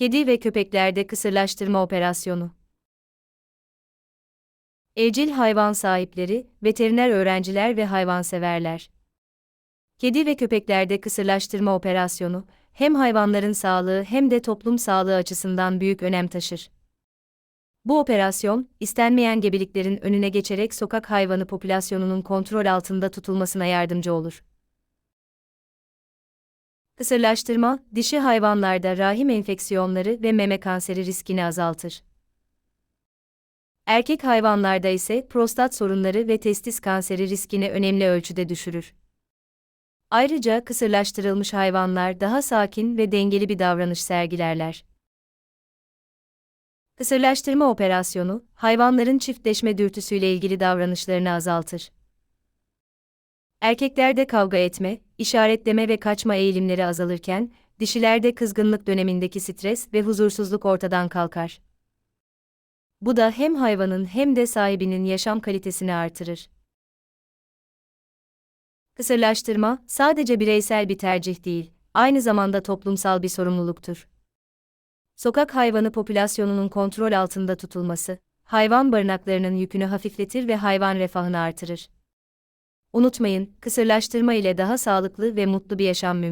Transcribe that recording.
Kedi ve köpeklerde kısırlaştırma operasyonu. Evcil hayvan sahipleri, veteriner öğrenciler ve hayvanseverler. Kedi ve köpeklerde kısırlaştırma operasyonu, hem hayvanların sağlığı hem de toplum sağlığı açısından büyük önem taşır. Bu operasyon, istenmeyen gebeliklerin önüne geçerek sokak hayvanı popülasyonunun kontrol altında tutulmasına yardımcı olur. Kısırlaştırma, dişi hayvanlarda rahim enfeksiyonları ve meme kanseri riskini azaltır. Erkek hayvanlarda ise prostat sorunları ve testis kanseri riskini önemli ölçüde düşürür. Ayrıca kısırlaştırılmış hayvanlar daha sakin ve dengeli bir davranış sergilerler. Kısırlaştırma operasyonu, hayvanların çiftleşme dürtüsüyle ilgili davranışlarını azaltır. Erkeklerde kavga etme, işaretleme ve kaçma eğilimleri azalırken, dişilerde kızgınlık dönemindeki stres ve huzursuzluk ortadan kalkar. Bu da hem hayvanın hem de sahibinin yaşam kalitesini artırır. Kısırlaştırma sadece bireysel bir tercih değil, aynı zamanda toplumsal bir sorumluluktur. Sokak hayvanı popülasyonunun kontrol altında tutulması, hayvan barınaklarının yükünü hafifletir ve hayvan refahını artırır. Unutmayın, kısırlaştırma ile daha sağlıklı ve mutlu bir yaşam mümkün.